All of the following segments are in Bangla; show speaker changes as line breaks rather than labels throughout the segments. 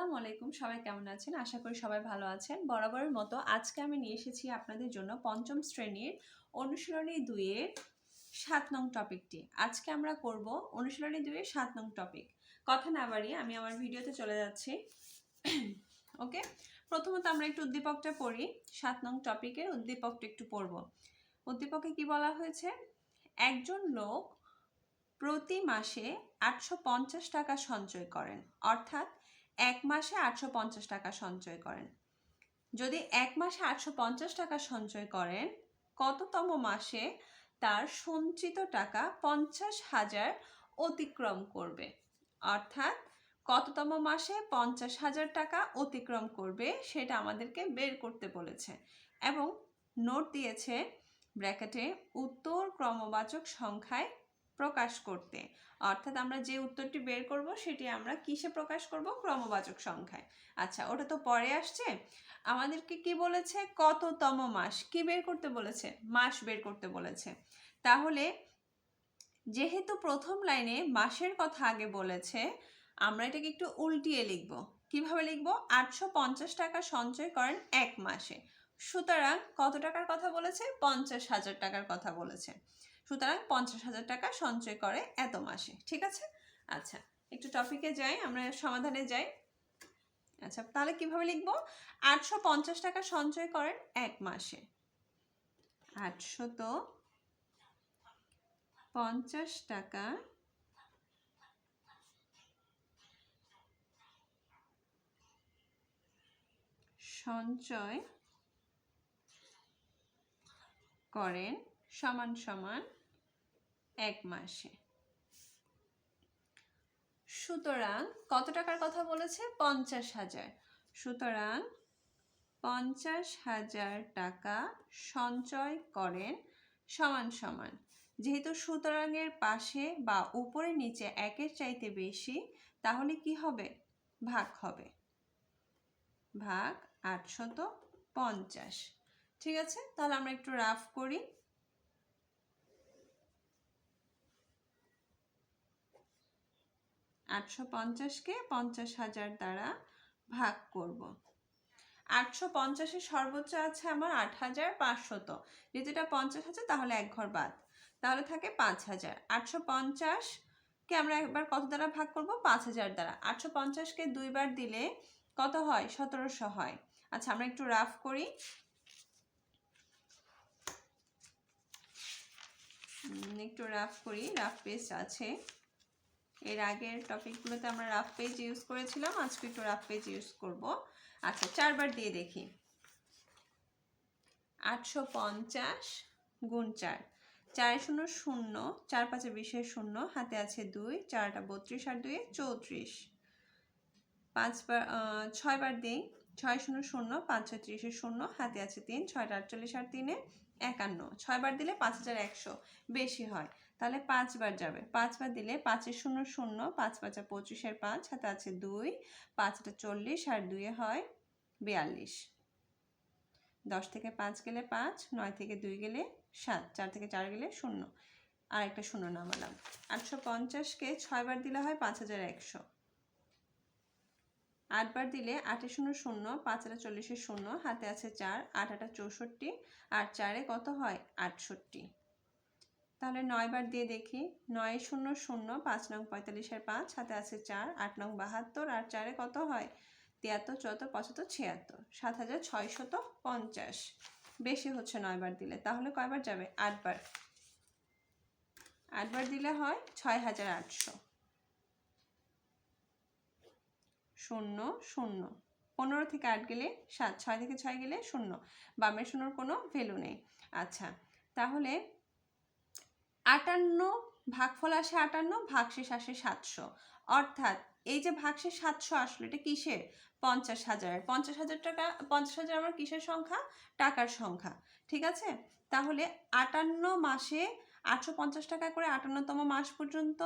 আসসালামু আলাইকুম। সবাই কেমন আছেন? আশা করি সবাই ভালো আছেন। বরাবরের মতো আজকে আমি নিয়ে এসেছি আপনাদের জন্য পঞ্চম শ্রেণির অনুশীলনী দুইয়ের সাত নং টপিকটি। আজকে আমরা করব অনুশীলনী দুইয়ের সাত নং টপিক। কথা না বাড়িয়ে আমি আমার ভিডিওতে চলে যাচ্ছি। ওকে? প্রথমত আমরা একটু উদ্দীপকটা পড়ি। সাত নং টপিকের উদ্দীপকটা একটু পড়ব। উদ্দীপকে কি বলা হয়েছে? একজন লোক প্রতি মাসে আটশো পঞ্চাশ টাকা সঞ্চয় করেন। অর্থাৎ এক মাসে আটশো পঞ্চাশ টাকা সঞ্চয় করেন। যদি এক মাসে আটশো পঞ্চাশ টাকা সঞ্চয় করেন, কততম মাসে তার সঞ্চিত টাকা পঞ্চাশ হাজার অতিক্রম করবে? অর্থাৎ কততম মাসে পঞ্চাশ হাজার টাকা অতিক্রম করবে সেটা আমাদেরকে বের করতে বলেছে এবং নোট দিয়েছে ব্র্যাকেটে উত্তর ক্রমবাচক সংখ্যায় প্রকাশ করতে। অর্থাৎ আমরা যে উত্তরটি বের করব, সেটি আমরা কিসে প্রকাশ করব? ক্রমবাচক সংখ্যায়। আচ্ছা ওটা তো পরে আসছে। আমাদেরকে কি বলেছে? কততম মাস। কি বের করতে বলেছে? মাস বের করতে বলেছে। তাহলে, যেহেতু প্রথম লাইনে মাসের কথা আগে বলেছে, আমরা এটাকে একটু উল্টিয়ে লিখব। কীভাবে লিখব? আটশো পঞ্চাশ টাকা সঞ্চয় করেন এক মাসে। সুতরাং কত টাকার কথা বলেছে? পঞ্চাশ হাজার টাকার কথা বলেছে। সুতরাং পঞ্চাশ হাজার টাকা সঞ্চয় করে এত মাসে, ঠিক আছে? আচ্ছা একটু টপিকে যাই, আমরা সমাধানে যাই। আচ্ছা তাহলে কীভাবে লিখব? আটশো পঞ্চাশ টাকা সঞ্চয় করেন এক মাসে। আটশত পঞ্চাশ টাকা সঞ্চয় করেন সমান সমান এক মাসে। সুতরাং কত টাকার কথা বলেছে? পঞ্চাশ হাজার। সুতরাং পঞ্চাশ হাজার টাকা সঞ্চয় করেন সমান সমান। যেহেতু সুতরাংয়ের পাশে বা উপরে নিচে একের চাইতে বেশি, তাহলে কি হবে? ভাগ হবে। ভাগ আটশত পঞ্চাশ। ঠিক আছে? তাহলে আমরা একটু রাফ করি। আটশো পঞ্চাশকে পঞ্চাশ হাজার দ্বারা ভাগ করব। আটশো পঞ্চাশের সর্বোচ্চ আছে আমার আট হাজার পাঁচশত। এটা পঞ্চাশ হাজার তাহলে এক ঘর বাদ। তাহলে থাকে পাঁচ হাজার। আটশো পঞ্চাশকে আমরা একবার কত দ্বারা ভাগ করব? পাঁচ হাজার দ্বারা। আটশো পঞ্চাশকে দুইবার দিলে কত হয়? সতেরোশো হয়। আচ্ছা আমরা একটু রাফ করি। একটু রাফ করি। রাফ পেজ আছে। এর আগের টপিকগুলোতে আমরা রাফ পেজ ইউজ করেছিলাম, আজকে একটু রাফ পেজ ইউজ করব। আচ্ছা চারবার দিয়ে দেখি। আটশো পঞ্চাশ গুণ চার। চার শূন্য শূন্য, চার পাঁচে বিশের শূন্য, হাতে আছে দুই, চারটা বত্রিশ আর দুই চৌত্রিশ। পাঁচবার ছয়বার দিই, ছয় শূন্য শূন্য, পাঁচ ছয় ত্রিশের শূন্য, হাতে আছে তিন, ছয়টা আটচল্লিশ আর তিনে একান্ন। ছয়বার দিলে পাঁচ হাজার একশো। বেশি হয়। তাহলে পাঁচবার যাবে। পাঁচবার দিলে পাঁচের শূন্য শূন্য, পাঁচ পাঁচা পঁচিশের পাঁচ হাতে আছে দুই পাঁচটা চল্লিশ আর দুয়ে হয় বিয়াল্লিশ। দশ থেকে পাঁচ গেলে পাঁচ, নয় থেকে দুই গেলে সাত, চার থেকে চার গেলে শূন্য। আর একটা শূন্য নামালাম। আটশো পঞ্চাশকে ছয়বার দিলে হয় পাঁচ হাজার একশো। আটবার দিলে আটে শূন্য শূন্য, পাঁচ আটা চল্লিশের শূন্য, হাতে আছে চার, আট আটা চৌষট্টি, আর চারে কত হয় আটষট্টি। তাহলে নয়বার দিয়ে দেখি। নয় শূন্য শূন্য পাঁচ নং পঁয়তাল্লিশের পাঁচ হাতে আছে চার, আট নং বাহাত্তর, আর চারে কত হয়? তিয়াত্তর চুয়াত্তর পঁচাত্তর, ছিয়াত্তর। সাত হাজার ছয়শত পঞ্চাশ। বেশি হচ্ছে নয়বার দিলে। তাহলে কয়বার যাবে? আটবার আটবার দিলে হয় ছয় হাজার আটশো। শূন্য শূন্য। পনেরো থেকে আট গেলে সাত, ছয় থেকে ছয় গেলে শূন্য। বামের শূন্যর কোনো ভ্যালু নেই। আচ্ছা তাহলে আটান্ন ভাগফল আসে আটান্ন, ভাগশেষ আসে সাতশো। অর্থাৎ এই যে ভাগশেষ সাতশো আসলো, এটা কিসের? পঞ্চাশ হাজারের। পঞ্চাশ হাজার টাকা পঞ্চাশ হাজার আমার কিসের সংখ্যা? টাকার সংখ্যা। ঠিক আছে? তাহলে আটান্ন মাসে আটশো পঞ্চাশ টাকা করে আটান্নতম মাস পর্যন্ত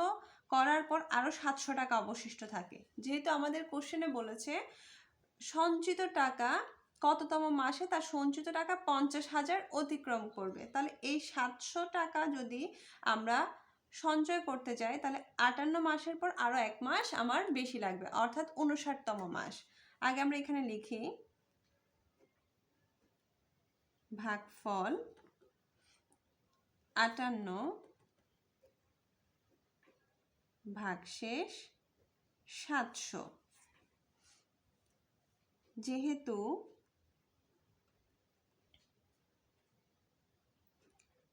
করার পর আরও সাতশো টাকা অবশিষ্ট থাকে। যেহেতু আমাদের কোশ্চেনে বলেছে, সঞ্চিত টাকা কততম মাসে তার সঞ্চিত টাকা পঞ্চাশ হাজার অতিক্রম করবে? তাহলে এই সাতশো টাকা যদি আমরা সঞ্চয় করতে যাই, তাহলে আটান্ন মাসের পর আরও এক মাস আমার বেশি লাগবে, অর্থাৎ উনষাটতম মাস। আগে আমরা এখানে লিখি, ভাগফল আটান্ন ভাগশেষ সাতশো। যেহেতু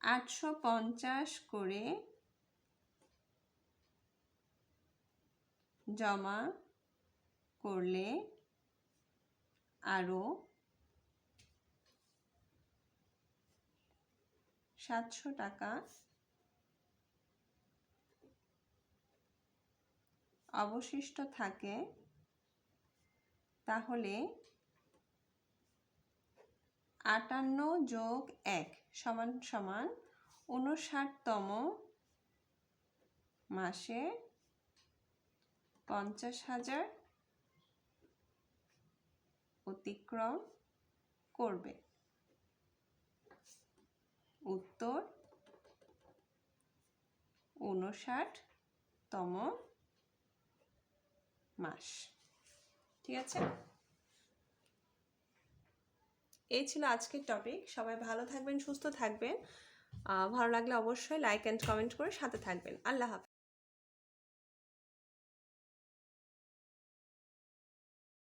আটশো পঞ্চাশ করে জমা করলে আরও সাতশো টাকা অবশিষ্ট থাকে। তাহলে আটান্ন যোগ এক সমান সমান উনষাটতম মাসে পঞ্চাশ হাজার অতিক্রম করবে। উত্তর উনষাটতম মাস। ঠিক আছে? এই ছিল আজকের টপিক সবাই ভালো থাকবেন, সুস্থ থাকবেন। ভালো লাগলে অবশ্যই লাইক অ্যান্ড কমেন্ট করে সাথে থাকবেন। আল্লাহ হাফেজ।